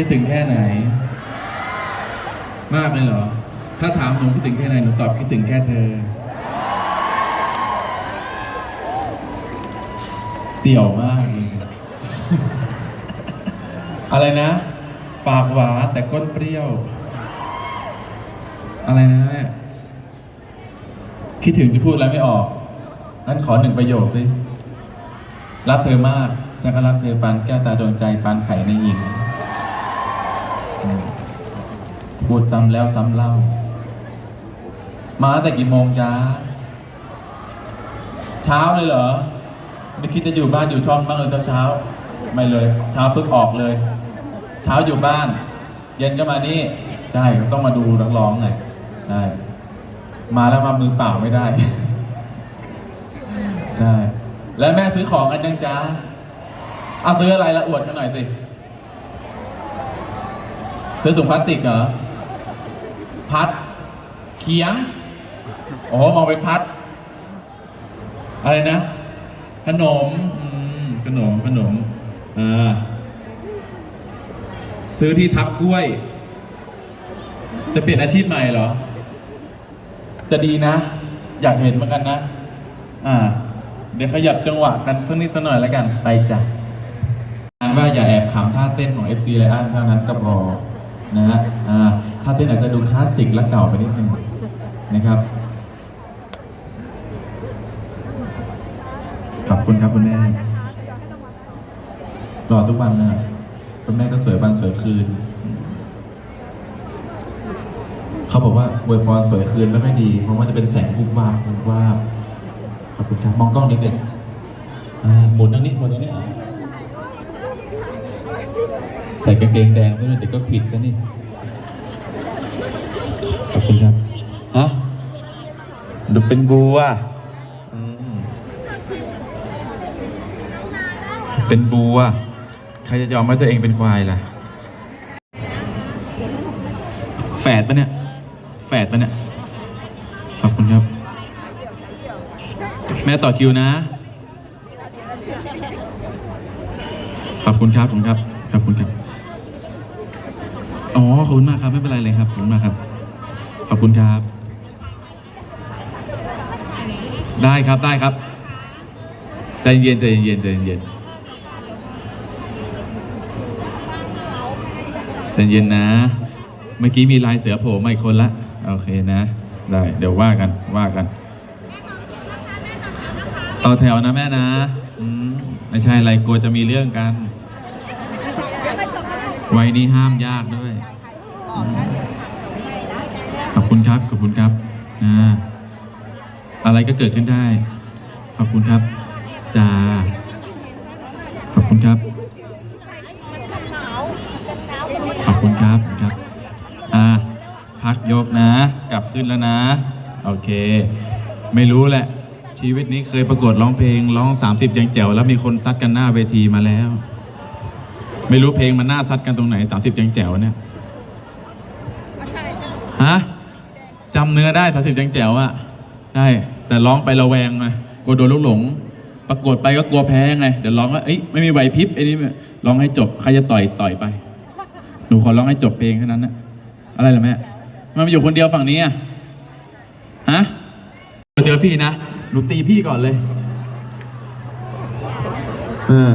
คิดถึงแค่ไหน มากเลยเหรอ ถ้าถามหนูคิดถึงแค่ไหนหนูตอบคิดถึงแค่เธอ เสี่ยวมากเลย อะไรนะ ปากหวานแต่ก้นเปรี้ยว อะไรนะ คิดถึงจะพูดอะไรไม่ออกงั้นขอหนึ่งประโยคสิรักเธอมากฉัก็รักเธอปานแก้วตาดวงใจปานไข่ในหิน พูดจำแล้วซ้ำเล่า มาตั้งแต่กี่โมงจ้า เช้าเลยเหรอ ไม่คิดจะอยู่บ้านอยู่ช่องบ้างเลยตอนเช้า ไม่เลย เช้าปุ๊บออกเลย เช้าอยู่บ้าน เย็นก็มานี่ ใช่ต้องมาดูนักร้องไงใช่ มาแล้วมามือเปล่าไม่ได้ ใช่ แล้วแม่ซื้อของกันยังจ้าเอาซื้ออะไรละอวดกันหน่อยสิซื้อถุงพลาสติกเหรอ พัด เขียง อ๋อ มองเป็นพัด อะไรนะ ขนมอืมขนม ขนม อ่า ซื้อที่ทับกล้วย จะเปลี่ยนอาชีพใหม่เหรอ จะดีนะ อยากเห็นเหมือนกันนะ อ่า เดี๋ยวขยับจังหวะกันสักนิดสักหน่อยแล้วกัน ไปจ้ะอันว่าอย่าแอบขำท่าเต้นของ FC ไลอันเท่านั้นก็พอนะฮะอ่า ท่าเต้นอาจจะดูคลาสสิกและเก่าไปนิดนึงนะครับขอบคุณครับคุณแม่หล่อทุกวันเลยอะคุณแม่ก็สวยวันสวยคืน เขาบอกว่าอวยพรสวยคืนไม่ค่ดี เพราะว่าจะเป็นแสงวุบวาบวุบวาบขอบคุณครับมองกล้องนิดเดียวหมุนตรงนี้หมุนตรงนี้อะใส่กางเกงแดงซะหน่อยเดี๋ยวก็ขิดซะนี่ คุณครับฮะดูเป็นบัวอืมเป็นบัว ใครจะยอมว่าตัวเองเป็นควายล่ะ แฝดปะเนี่ย แฝดปะเนี่ย ขอบคุณครับ แม่ต่อคิวนะ ขอบคุณครับ ขอบคุณครับ ขอบคุณครับ อ๋อ ขอบคุณมากครับ ไม่เป็นไรเลยครับ ขอบคุณมากครับ ขอบคุณครับ ได้ครับได้ครับ ใจเย็นใจเย็นใจเย็นใจเย็นนะ เมื่อกี้มีลายเสือโผล่มาอีกคนละโอเคนะ ได้เดี๋ยวว่ากันว่ากัน ต่อแถวนะแม่นะอืมไม่ใช่อะไรกลัวจะมีเรื่องกันวัยนี้ห้ามยากด้วย คุณครับ ขอบคุณครับอ่าอะไรก็เกิดขึ้นได้ ขอบคุณครับจ้าขอบคุณครับ ขอบคุณครับครับ อ่า พักยกนะ กลับขึ้นแล้วนะ โอเค ไม่รู้แหละ ชีวิตนี้เคยประกวดร้องเพลงร้อง 30 ยังแจ๋วแล้วมีคนซัดกันหน้าเวทีมาแล้ว ไม่รู้เพลงมันหน้าซัดกันตรงไหน 30 ยังแจ๋วเนี่ยฮะ จำเนื้อได้30ยังแจ๋วอะใช่แต่ร้องไประแวงไงกลัวโดนลูกหลง ประกวดไปก็กลัวแพ้ไงเดี๋ยวร้องว่าเอ้ยไม่มีไหวพริบไอ้นี่ร้องให้จบใครจะต่อยต่อยไป หนูขอร้องให้จบเพลงแค่นั้นนะอะไรล่ะแม่มันมาอยู่คนเดียวฝั่งนี้อะฮะเจอพี่นะหนูตีพี่ก่อนเลยเออ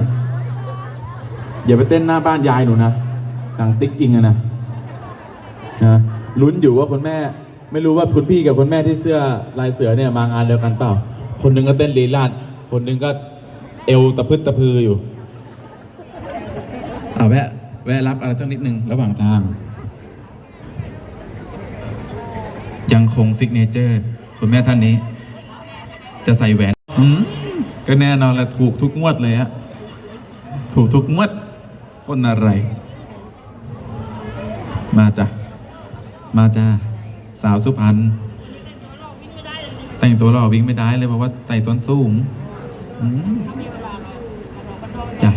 อย่าไปเต้นหน้าบ้านยายหนูนะดังติ๊กจริงอะนะนะลุ้นอยู่ว่าคุณแม่ ไม่รู้ว่าคุณพี่กับคุณแม่ที่เสื้อลายเสือเนี่ยมางานเดียวกันเปล่า คนหนึงก็เต้นลีลาด คนหนึงก็เอวตะพึดตะพืออยู่เอาแวะแวะรับอะไรสักนิดนึงระหว่างทาง ยังคงซิกเนเจอร์คุณแม่ท่านนี้ จะใส่แหวนอืมก็แน่นอนแหละถูกทุกงวดเลยฮะถูกทุกงวด คนอะไร มาจ้ะ มาจ้า สาวสุพรรณแต่งตัวหล่อวิ่งไม่ได้เลยเพราะว่าใส่ส้นสูงจ้ะ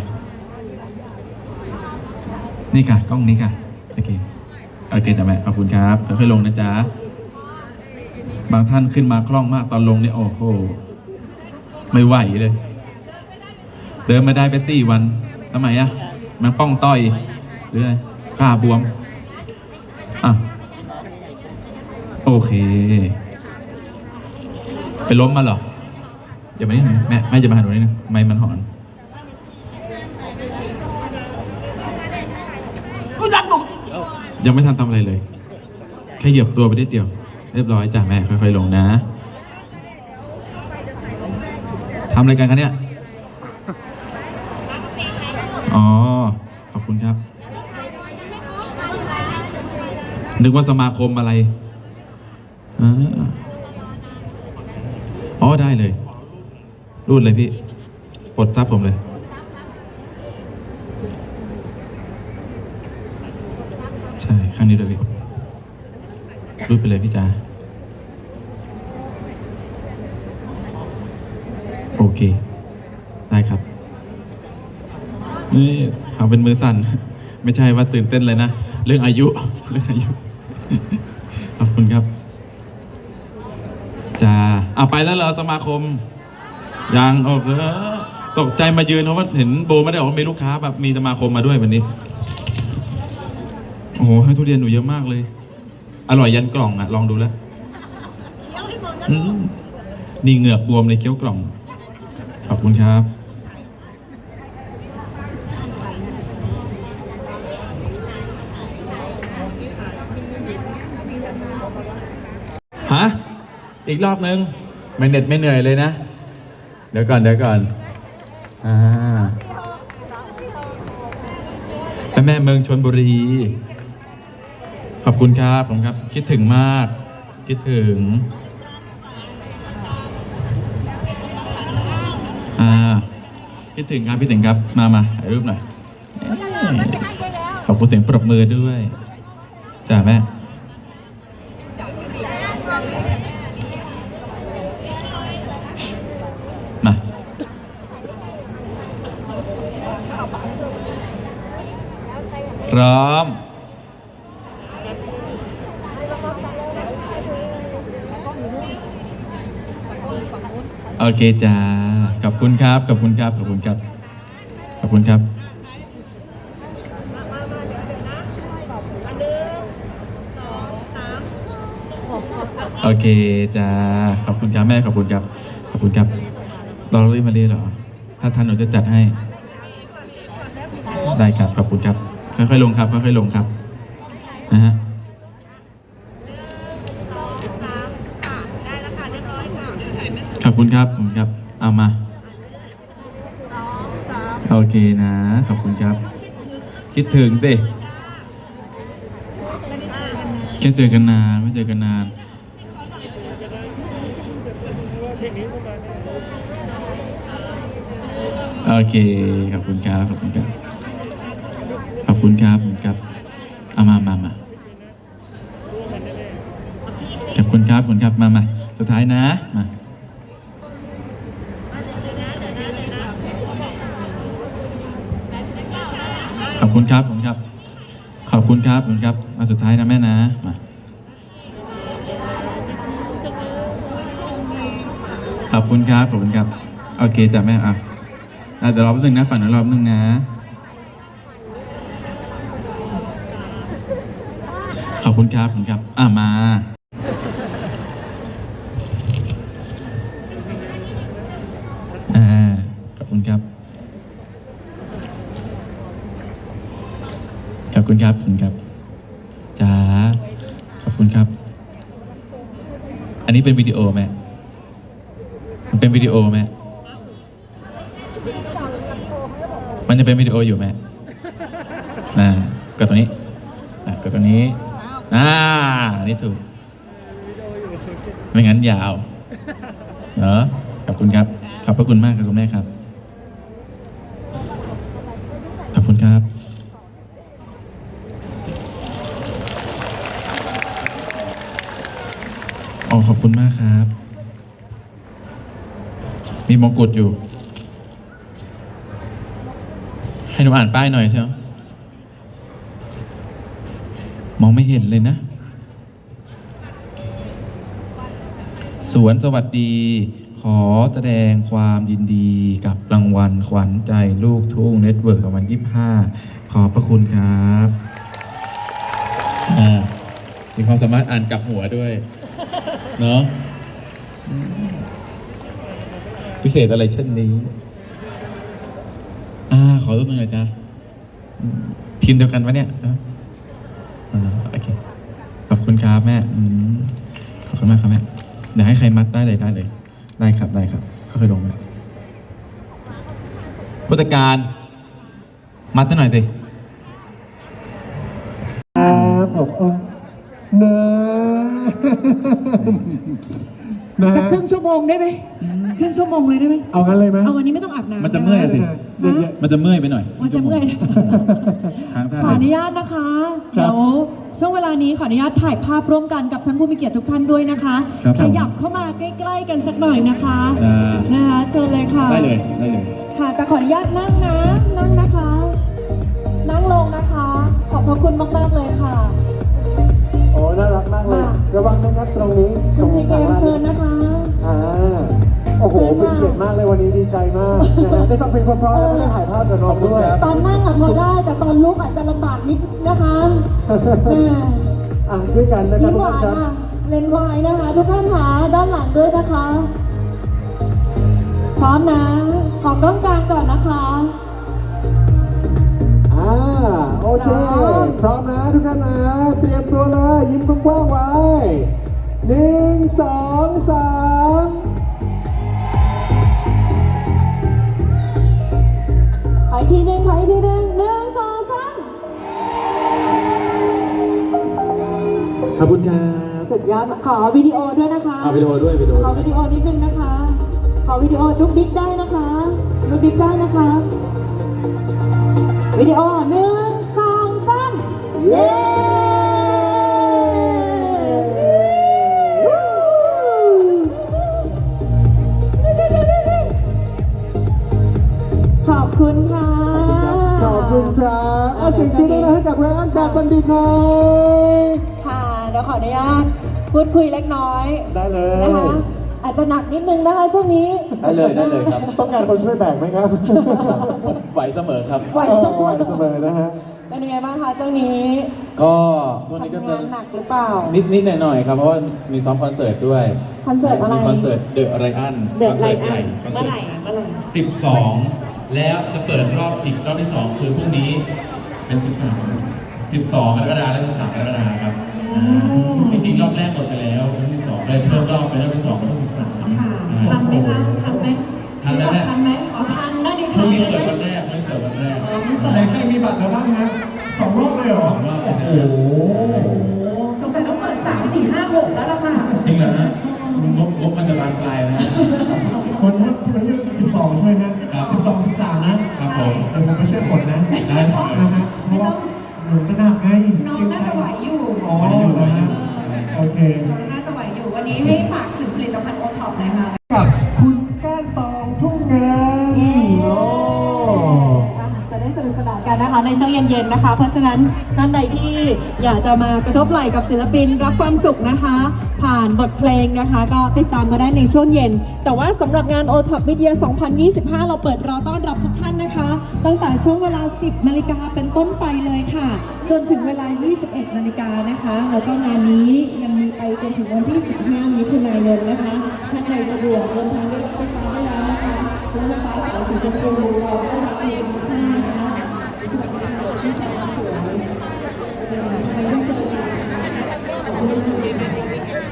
นี่ค่ะ กล้องนี้ค่ะโอเคโอเคจ้ะแม่ขอบคุณครับค่อยๆลงนะจ๊ะบางท่านขึ้นมาคล่องมากตอนลงเนี่ยโอ้โหไม่ไหวเลย เดินไม่ได้ไปสี่วันทำไมอะมันป้องต้อยหรืออะไรขาบวมอะ โอเค ไปล้มมาเหรอเดี๋ยวมานี่หน่อยแม่แม่จะมาหาหนูนิดนึงไม่มันหอนยังไม่ทันทำอะไรเลยแค่เหยียบตัวไปนิดเดียว เรียบร้อยจ้ะแม่ค่อยๆลงนะทำอะไรกันคะเนี่ย อ๋อ ขอบคุณครับ นึกว่าสมาคมอะไร อาอ๋อได้เลย รูดเลยพี่ปลดซับผมเลย ใช่ ข้างนี้ด้วยพี่รูดไปเลยพี่จ๋าโอเค ได้ครับ นี่ทำเป็นมือสั่น ไม่ใช่ว่าตื่นเต้นเลยนะ เรื่องอายุ เรื่องอายุ ขอบคุณครับ อาไปแล้วเหรอสมาคม ยังโอเคตกใจมายืนเพราะว่าเห็นโบไม่ได้บอกว่ามีลูกค้าแบบมีสมาคมมาด้วยวันนี้ โอ้โหให้ทุเรียนหนูเยอะมากเลย อร่อยยันกล่องอะลองดูแล้วอืมนี่เหงือกบวมเลยเคี้ยวกล่อง ขอบคุณครับ ฮะ อีกรอบนึง ไม่เหน็ดไม่เหนื่อยเลยนะ เดี๋ยวก่อนเดี๋ยวก่อนอ่าแม่เมืองชนบุรี ขอบคุณครับผมครับ คิดถึงมาก คิดถึงอ่าคิดถึงครับคิดถึงครับมามาถ่ายรูปหน่อยขอบคุณเสียงปรบมือด้วยจ้าแม่ ร้อม โอเคจ้าขอบคุณครับ ขอบคุณครับ ขอบคุณครับ ขอบคุณครับ โอเคจ้าขอบคุณครับแม่ขอบคุณครับ ขอบคุณครับรอรีบมาเรียเหรอ ถ้าทันหนูจะจัดให้ ได้ครับ ขอบคุณครับ ค่อยๆลงครับค่อยๆลงครับนะฮะขอบคุณครับขอบคุณครับเอามาโอเคนะขอบคุณครับ คิดถึงสิแค่เจอกันนานไม่เจอกันนานโอเคขอบคุณครับขอบคุณครับขอบ คุณครับครับเอามามามาขอบคุณครับขอบคุณครับมามาสุดท้ายนะมาขอบคุณครับขอบคุณครับ ขอบคุณครับขอบคุณครับ มาสุดท้ายนะแม่นะมาขอบคุณครับขอบคุณครับโอเคจ้ะแม่อะเดี๋ยวรอแป๊บนึงนะฝั่งหนูรอแป๊บนึงนะ คุณครับขอบคุณครับ อะมา อ่า ขอบคุณครับ ขอบคุณครับขอบคุณครับจ้าขอบคุณครับ อันนี้เป็นวิดีโอไหมมันเป็นวิดีโอไหมมันจะเป็นวิดีโออยู่ไหมอ่ากดตรงนี้อะกดตรงนี้ อ่านนี่ถูก ไม่งั้นยาวเนาะขอบคุณครับ ขอบพระคุณมากครับคุณแม่ครับ ขอบคุณครับ อ๋อ ขอบคุณมากครับ มีมงกุฎอยู่ ให้หนูอ่านป้ายหน่อยใช่ไหมม องไม่เห็นเลยนะ สวนสวัสดี ขอแสดงความยินดีกับรางวัลขวัญใจลูกทุ่งเน็ตเวิร์ก2025 ขอบพระคุณครับมีความสามารถอ่านกลับหัวด้วย เนาะพิเศษอะไรเช่นนี้ อ่า ขอรูปหนึ่งหน่อยจ้าทีมเดียวกันปะเนี่ย อ่าโอเคขอบคุณครับแม่อืมขอบคุณมากครับแม่เดี๋ยวให้ใครมัดได้เลยได้เลย ได้ครับได้ครับก็คือลงไปผู้จัดการ มัดให้หน่อยสิครับขอบคุณนะ นะสักครึ่งชั่วโมงได้ไหมครึ่งชั่วโมงเลยได้ไหมเอากันเลยไหม เอาวันนี้ไม่ต้องอาบน้ำมันจะเมื่อยอะสิเยอะมันจะเมื่อยไปหน่อยมันจะเมื่อยค้างท่าขออไหนนุญาตนะคะเดี๋ยวช่วงเวลานี้ขออนุญาตถ่ายภาพร่วมกันกับท่านผู้มีเกียรติทุกท่านด้วยนะคะ ครับผมขยับเข้ามาใกล้ ๆ กันสักหน่อยนะคะอ่า นะคะเชิญเลยค่ะได้เลยได้เลย ค่ะแต่ขออนุญาตนั่งนะ นั่งนะคะ นั่งลงนะคะ ขอบพระคุณมากๆเลยค่ะ โอ้ น่ารักมากเลยค่ะ ระวังนะครับตรงนี้ตคุรณงซีเกมเชิญนะคะอ่าโอ้โหเชิญเป็นค่ะเกียรติมากเลยวันนี้ดีใจมากนะฮะได้ฟังเพลงเพราะๆแล้วก็ได้ถ่ายภาพกับน้องด้วย ตอนนั่งอะพอได้แต่ตอนลุกอาจจะลำบากนิดนะคะแม่อะด้วยกันนะครัยิ้บมทุหกวาท่านนครับ ค่ะเลนส์วายนะคะ ทุกท่านหาด้านหลังด้วยนะคะ พร้อมนะ ขอกล้องกลางก่อนนะคะอ่า โอเค พร้อมนะทุกท่านนะ เตรียมตัวเลย ยิ้มกว้างๆไว้หนึ่งสองสามขออีกทีหนึ่งขออีกทีหนึ่งหนึ่งสองสามขอบคุณครับสุดยอดขอวิดีโอด้วยนะคะเอาวิดีโอด้วยวิดีโอขอวิดีโอนิดนึงนะคะ ขอวิดีโอลุกดิ๊กได้นะคะลุกดิ๊กได้นะคะ วิดีโอหนึ่งสองสาม เย้ขอบคุณค่ะ ขอบคุณครับเอาเสียงปรบมือให้กับแรงอันการบัณฑิตหน่อยค่ะเดี๋ยวขออนุญาตพูดคุยเล็กน้อยได้เลยนะคะอาจจะหนักนิดนึงนะคะช่วงนี้ ได้เลยได้เลยครับต้องการคนช่วยแบกไหมครับ ผมไหวเสมอครับ ไหวสักไหววันเสมอนะฮะ เป็นยังไงบ้างคะช่วงนี้ก็ช่วงนี้ก็ทำจะงานหนักหรือเปล่า นิดนิดหน่อยหน่อยๆครับ เพราะว่ามีซ้อมคอนเสิร์ตด้วยคอนเสิร์ตอะไร มีคอนเสิร์ตเดอะไรอัน The คอนเสิร์ตใหญ่ Lion คอนเสิร์ตเมื่อไหร่อะเมื่อไหร่12 แล้วจะเปิดรอบอีกรอบที่ 2 คือพรุ่งนี้เป็น 13 12กรกฎาคมและ 13กรกฎาคมครับอ่าจริงๆรอบแรกหมดไปแล้ววันที่12เลยเพิ่มรอบเป็นรอบที่2เป็นรอบที่13ค่ะทันไหมคะทันไหมทันนะ ทันไหมอ๋อทันนะดีพทัรุ่นงนี้เลเปิดยวันแรกพรุ่งนี้เปิดวันแรกอ๋อเปิด ไหนใครมีบัตรแล้วบ้างครับสองรอบเลยเหรอ สองรอบโอ้โห สงสัยต้องเปิดสามสี่ห้าหกแล้วล่ะค่ะจริงเหรอฮะงบงบมันจะบานปลายนะฮะ วันนี้ที่วันที่สิบสองใช่ไหมฮะครับสิบสองสิบสามนะครับผม เดี๋ยวผมไปช่วยขนนะได้ครับ นะฮะเพราะว่าหนูจะหนักไงน้องน่าจะไหวอยู่อ๋อนะฮะโอเค น้องน่าจะไหวอยู่วันนี้ให้ฝากถึงผลิตภัณฑ์โอท็อปหน่อยค่ะ นะคะในช่วงเย็นๆนะคะ เพราะฉะนั้นท่านใดที่อยากจะมากระทบไหล่กับศิลปินรับความสุขนะคะ ผ่านบทเพลงนะคะ ก็ติดตามมาได้ในช่วงเย็น แต่ว่าสำหรับงาน o t o p Media 2025 เราเปิดรอต้อนรับทุกท่านนะคะ ตั้งแต่ช่วงเวลา 10นาฬิกาเป็นต้นไปเลยค่ะ จนถึงเวลา 21นาฬิกานะคะแล้วก็งานนี้ยังมีไปจนถึงวันที่ 15มิถุนายนนะคะท่านใดสะดวกเดินทางด้วยรถไฟฟ้าได้แล้วนะคะรถไฟฟ้าสายสีชมพูเราได้รับ ขอบคุณค่ะ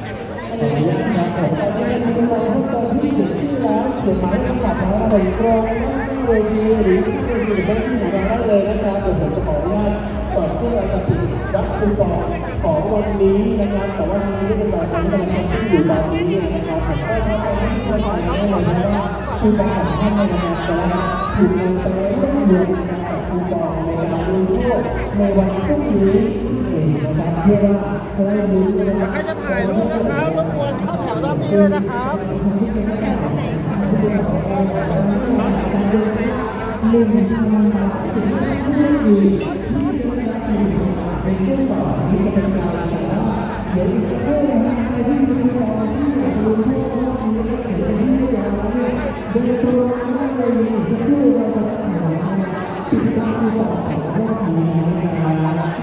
ขออนุญาตครับผมตอนนี้มีน้องเพิ่มเติมที่เขียนชื่อแล้วเขียนหมายเลขบัตรแล้วส่งตรงหน้าเวทีหรือที่เวทีหรือที่ของเราได้เลยนะครับผมจะขออนุญาตเปิดเพื่อจะติดรับคูปองของวันนี้นะครับแต่ว่าวันนี้เป็นวันที่กำลังที่อยู่ตอนนี้นะครับผมก็ทำให้ทุกท่านได้เลยนะว่าคูปองของท่านนะครับจะถูกนำไปร่วมรวมกันกับคูปองในการดูช่วงในวันพรุ่งนี้ เพื่อว่าจะได้รู้นะครับใครจะถ่ายรูปนะครับรบกวนเข้าแถวด้านนี้เลยนะครับหนึ่งพันาทถึงผู้โชคดีที่จะได้รับหนึ่งพันบาทในช่วงต่อที่จะเป็นการแต่ว่าเดี๋ยวอีกสักครู่นะฮะใครที่มีคูปอที่อยากจะลุ้นโชครอบนี้และเห็นเป็นที่รียบร้อเนี่ยเดินตัวมาได้เลยอีกสักครู่เราจะถ่ายนะปิดตาคูปองของรอบนี้นะ